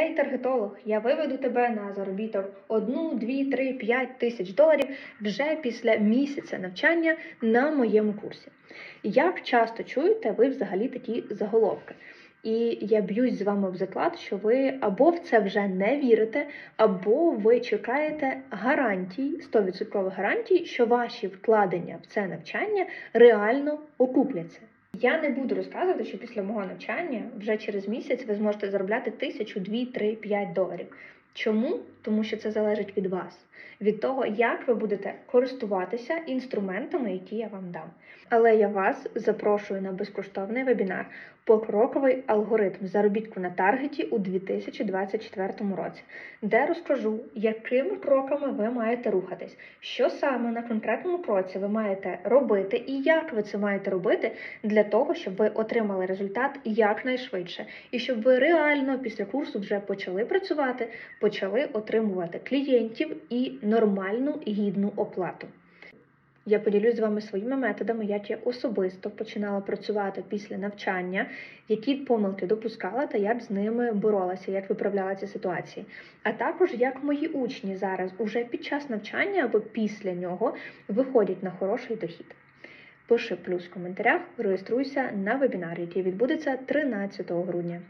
Ей, таргетолог, я виведу тебе на заробіток 1, 2, 3, 5 тисяч доларів вже після місяця навчання на моєму курсі. Як часто чуєте ви взагалі такі заголовки? І я б'юсь з вами в заклад, що ви або в це вже не вірите, або ви чекаєте гарантій, 100% гарантій, що ваші вкладення в це навчання реально окупляться. Я не буду розказувати, що після мого навчання вже через місяць ви зможете заробляти тисячу, дві, три, п'ять доларів. Чому? Тому що це залежить від вас, від того, як ви будете користуватися інструментами, які я вам дам. Але я вас запрошую на безкоштовний вебінар Покроковий алгоритм заробітку на таргеті у 2024 році, де розкажу, якими кроками ви маєте рухатись, що саме на конкретному кроці ви маєте робити і як ви це маєте робити для того, щоб ви отримали результат якнайшвидше, і щоб ви реально після курсу вже почали працювати, почали отримувати клієнтів і нормальну гідну оплату. Я поділюсь з вами своїми методами, як я особисто починала працювати після навчання, які помилки допускала та як з ними боролася, як виправляла ці ситуації. А також як мої учні зараз уже під час навчання або після нього виходять на хороший дохід. Пиши плюс в коментарях, реєструйся на вебінар, який відбудеться 13 грудня.